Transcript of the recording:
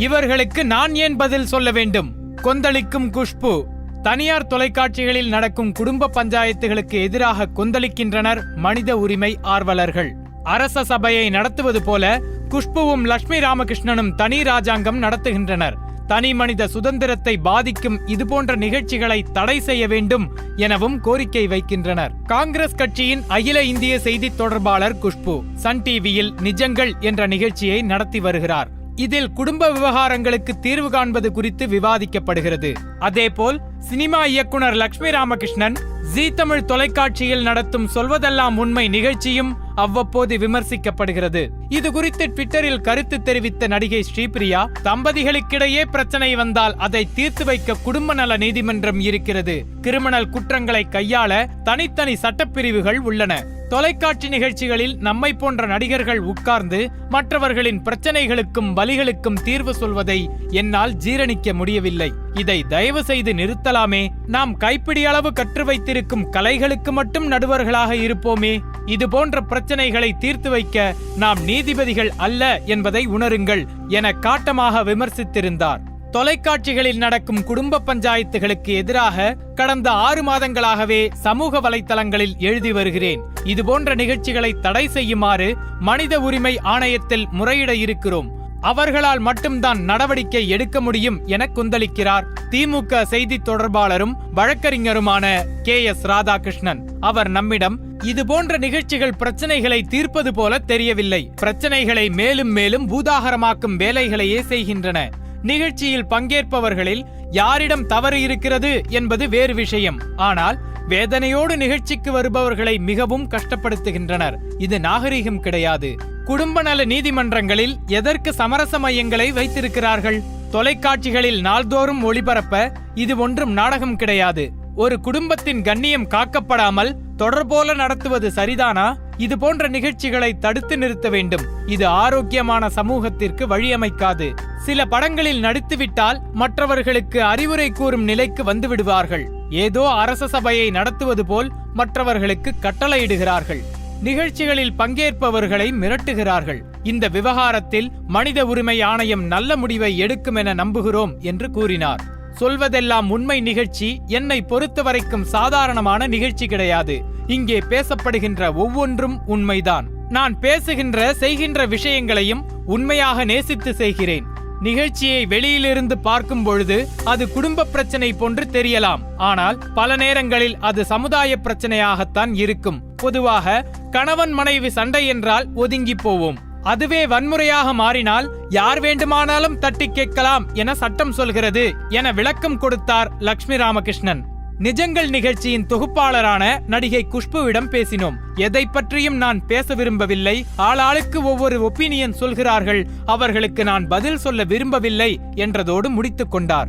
இவர்களுக்கு நான் ஏன் பதில் சொல்ல வேண்டும்? கொந்தளிக்கும் குஷ்பு. தனியார் தொலைக்காட்சிகளில் நடக்கும் குடும்ப பஞ்சாயத்துகளுக்கு எதிராக கொந்தளிக்கின்றனர் மனித உரிமை ஆர்வலர்கள். அரச சபையை நடத்துவது போல குஷ்புவும் லட்சுமி ராமகிருஷ்ணனும் தனி ராஜாங்கம் நடத்துகின்றனர். தனி மனித சுதந்திரத்தை பாதிக்கும் இதுபோன்ற நிகழ்ச்சிகளை தடை செய்ய வேண்டும் எனவும் கோரிக்கை வைக்கின்றனர். காங்கிரஸ் கட்சியின் அகில இந்திய செய்தி தொடர்பாளர் குஷ்பு. சன் டிவியில் நிஜங்கள் என்ற நிகழ்ச்சியை நடத்தி வருகிறார். இதில் குடும்ப விவகாரங்களுக்கு தீர்வு காண்பது குறித்து விவாதிக்கப்படுகிறது. அதேபோல் சினிமா இயக்குனர் லட்சுமி ராமகிருஷ்ணன் ஜீ தமிழ் தொலைக்காட்சியில் நடத்தும் சொல்வதெல்லாம் உண்மை நிகழ்ச்சியும் அவ்வப்போது விமர்சிக்கப்படுகிறது. இது குறித்து ட்விட்டரில் கருத்து தெரிவித்த நடிகை ஸ்ரீபிரியா தம்பதிகளுக்கிடையே பிரச்சனை வந்தால் அதை தீர்த்து வைக்க குடும்ப நல நீதிமன்றம் இருக்கிறது. கிரிமினல் குற்றங்களை கையாள தனித்தனி சட்டப்பிரிவுகள் உள்ளன. தொலைக்காட்சி நிகழ்ச்சிகளில் நம்மை போன்ற நடிகர்கள் உட்கார்ந்து மற்றவர்களின் பிரச்சனைகளுக்கும் வலிகளுக்கும் தீர்வு சொல்வதை என்னால் ஜீரணிக்க முடியவில்லை. இதை தயவு செய்து நிறுத்தலாமே. நாம் கைப்பிடி அளவு கற்று வைத்திருக்கும் கலைகளுக்கு மட்டும் நடுவர்களாக இருப்போமே. இது போன்ற பிரச்சனைகளை தீர்த்து வைக்க நாம் நீ நீதிபதிகள் அல்ல என்பதை உணருங்கள் என காட்டமாக விமர்சித்திருந்தார். தொலைக்காட்சிகளில் நடக்கும் குடும்ப பஞ்சாயத்துகளுக்கு எதிராக கடந்த ஆறு மாதங்களாகவே சமூக வலைத்தளங்களில் எழுதி வருகிறேன். இதுபோன்ற நிகழ்ச்சிகளை தடை செய்யுமாறு மனித உரிமை ஆணையத்தில் முறையிட இருக்கிறோம். அவர்களால் மட்டும்தான் நடவடிக்கை எடுக்க முடியும் என குந்தளிக்கிறார். திமுக செய்தி தொடர்பாளரும் வழக்கறிஞருமான கே எஸ் ராதாகிருஷ்ணன். அவர் நம்மிடம் இது போன்ற நிகழ்ச்சிகள் பிரச்சனைகளை தீர்ப்பது போல தெரியவில்லை. பிரச்சனைகளை மேலும் மேலும் பூதாகரமாக்கும் வேலைகளையே செய்கின்றன. நிகழ்ச்சியில் பங்கேற்பவர்களில் யாரிடம் தவறு இருக்கிறது என்பது வேறு விஷயம். ஆனால் வேதனையோடு நிகழ்ச்சிக்கு வருபவர்களை மிகவும் கஷ்டப்படுத்துகின்றனர். இது நாகரிகம் கிடையாது. குடும்ப நல நீதிமன்றங்களில் எதற்கு சமரச மையங்களை வைத்திருக்கிறார்கள்? தொலைக்காட்சிகளில் நாள்தோறும் ஒளிபரப்ப இது ஒன்றும் நாடகம் கிடையாது. ஒரு குடும்பத்தின் கண்ணியம் காக்கப்படாமல் தொடர்போல நடத்துவது சரிதானா? இது போன்ற நிகழ்ச்சிகளை தடுத்து நிறுத்த வேண்டும். இது ஆரோக்கியமான சமூகத்திற்கு வழியமைக்காது. சில படங்களில் நடித்துவிட்டால் மற்றவர்களுக்கு அறிவுரை கூறும் நிலைக்கு வந்துவிடுவார்கள். ஏதோ அரச சபையை நடத்துவது போல் மற்றவர்களுக்கு கட்டளையிடுகிறார்கள். நிகழ்ச்சிகளில் பங்கேற்பவர்களை மிரட்டுகிறார்கள். இந்த விவகாரத்தில் மனித உரிமை ஆணையம் நல்ல முடிவை எடுக்கும் என நம்புகிறோம் என்று கூறினார். சொல்வதெல்லாம் உண்மை நிகழ்ச்சி என்னை பொறுத்தவரைக்கும் சாதாரணமான நிகழ்ச்சி கிடையாது. இங்கே பேசப்படுகின்ற ஒவ்வொன்றும் உண்மைதான். நான் பேசுகின்ற செய்கின்ற விஷயங்களையும் உண்மையாக நேசித்து செய்கிறேன். நிகழ்ச்சியை வெளியிலிருந்து பார்க்கும் பொழுது அது குடும்ப பிரச்சனை போன்று தெரியலாம். ஆனால் பல நேரங்களில் அது சமுதாய பிரச்சனையாகத்தான் இருக்கும். பொதுவாக கணவன் மனைவி சண்டை என்றால் ஒதுங்கி போவோம். அதுவே வன்முறையாக மாறினால் யார் வேண்டுமானாலும் தட்டி கேட்கலாம் என சட்டம் சொல்கிறது என விளக்கம் கொடுத்தார் லட்சுமி ராமகிருஷ்ணன். நிஜங்கள் நிகழ்ச்சியின் தொகுப்பாளரான நடிகை குஷ்புவிடம் பேசினோம். எதை பற்றியும் நான் பேச விரும்பவில்லை. ஆளாளுக்கு ஒவ்வொரு ஒப்பீனியன் சொல்கிறார்கள். அவர்களுக்கு நான் பதில் சொல்ல விரும்பவில்லை என்றதோடு முடித்துக் கொண்டார்.